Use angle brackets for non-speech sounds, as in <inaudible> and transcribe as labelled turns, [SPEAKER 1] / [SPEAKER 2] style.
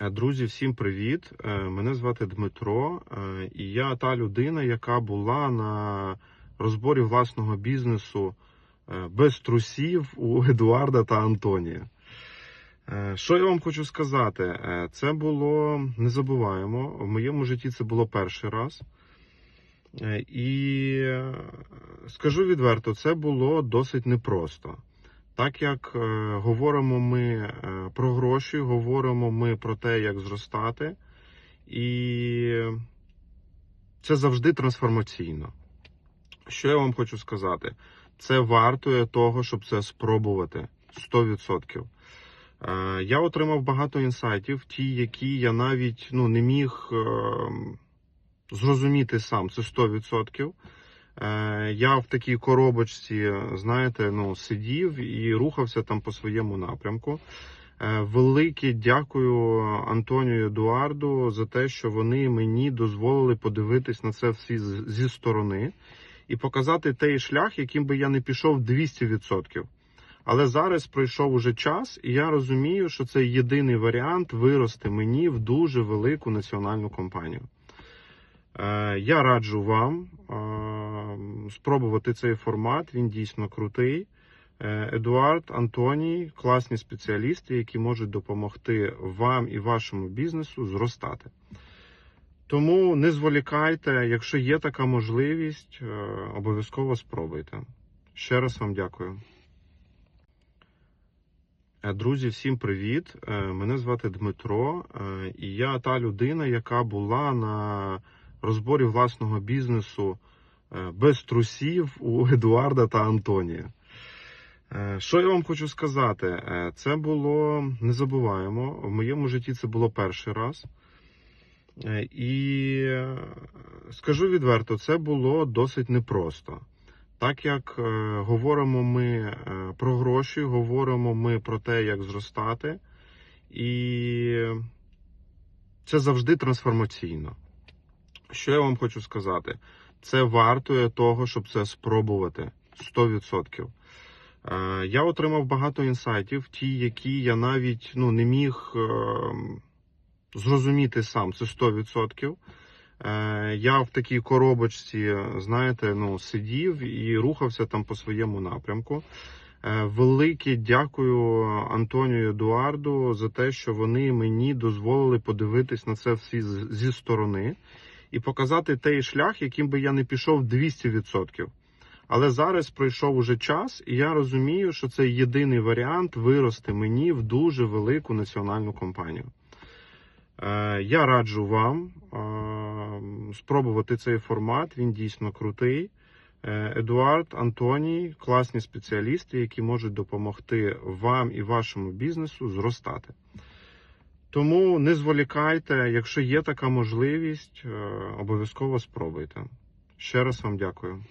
[SPEAKER 1] Е, Друзі, всім привіт! Е, Мене звати Дмитро, е, і я та людина, яка була на розборі власного бізнесу без трусів у <laughs> Едуарда та Антонія. Що я вам хочу сказати? Це було незабуваємо. В моєму житті це було перший раз. І скажу відверто, це було досить непросто. Так як е, говоримо ми е, про гроші, говоримо ми про те, як зростати, і це завжди трансформаційно. Що я вам хочу сказати? Це вартує того, щоб це спробувати 100%. Е, Я отримав багато інсайтів, ті, які я навіть ну, не міг е, зрозуміти сам. Це 100%. Е, Я в такій коробочці, знаєте, ну, сидів і рухався там по своєму напрямку. Е, Велике дякую Антонію Едуарду за те, що вони мені дозволили подивитись на це всі зі сторони і показати той шлях, яким би я не пішов 200%. Але зараз пройшов уже час, і я розумію, що це єдиний варіант вирости мені в дуже велику національну компанію. Е, Я раджу вам е, спробувати цей формат. Він дійсно крутий. Е, Едуард, Антоній, класні спеціалісти, які можуть допомогти вам і вашому бізнесу зростати. Тому не зволікайте, якщо є така можливість, обов'язково спробуйте. Ще раз вам дякую. Друзі, всім привіт! Мене звати Дмитро, і я та людина, яка була на розборі власного бізнесу е, без трусів у <laughs> Едуарда та Антонія. Е, Що я вам хочу сказати? Е, Це було незабуваємо. В моєму житті це було перший раз. І скажу відверто, це було досить непросто. Так як говоримо ми про гроші, говоримо ми про те, як зростати, і це завжди трансформаційно. Що я вам хочу сказати? Це вартує того, щоб це спробувати 100%. Е, Я отримав багато інсайтів, ті, які я навіть ну, не міг е, зрозуміти сам. Це 100%. Е, Я в такій коробочці, знаєте, ну, сидів і рухався там по своєму напрямку. Велике дякую Антонію Едуарду за те, що вони мені дозволили подивитись на це всі зі сторони і показати той шлях, яким би я не пішов 200%. Але зараз пройшов уже час, і я розумію, що це єдиний варіант вирости мені в дуже велику національну компанію. Е, Я раджу вам е, спробувати цей формат. Він дійсно крутий. Е, Едуард, Антоній, класні спеціалісти, які можуть допомогти вам і вашому бізнесу зростати. Тому не зволікайте, якщо є така можливість, е, обов'язково спробуйте. Ще раз вам дякую.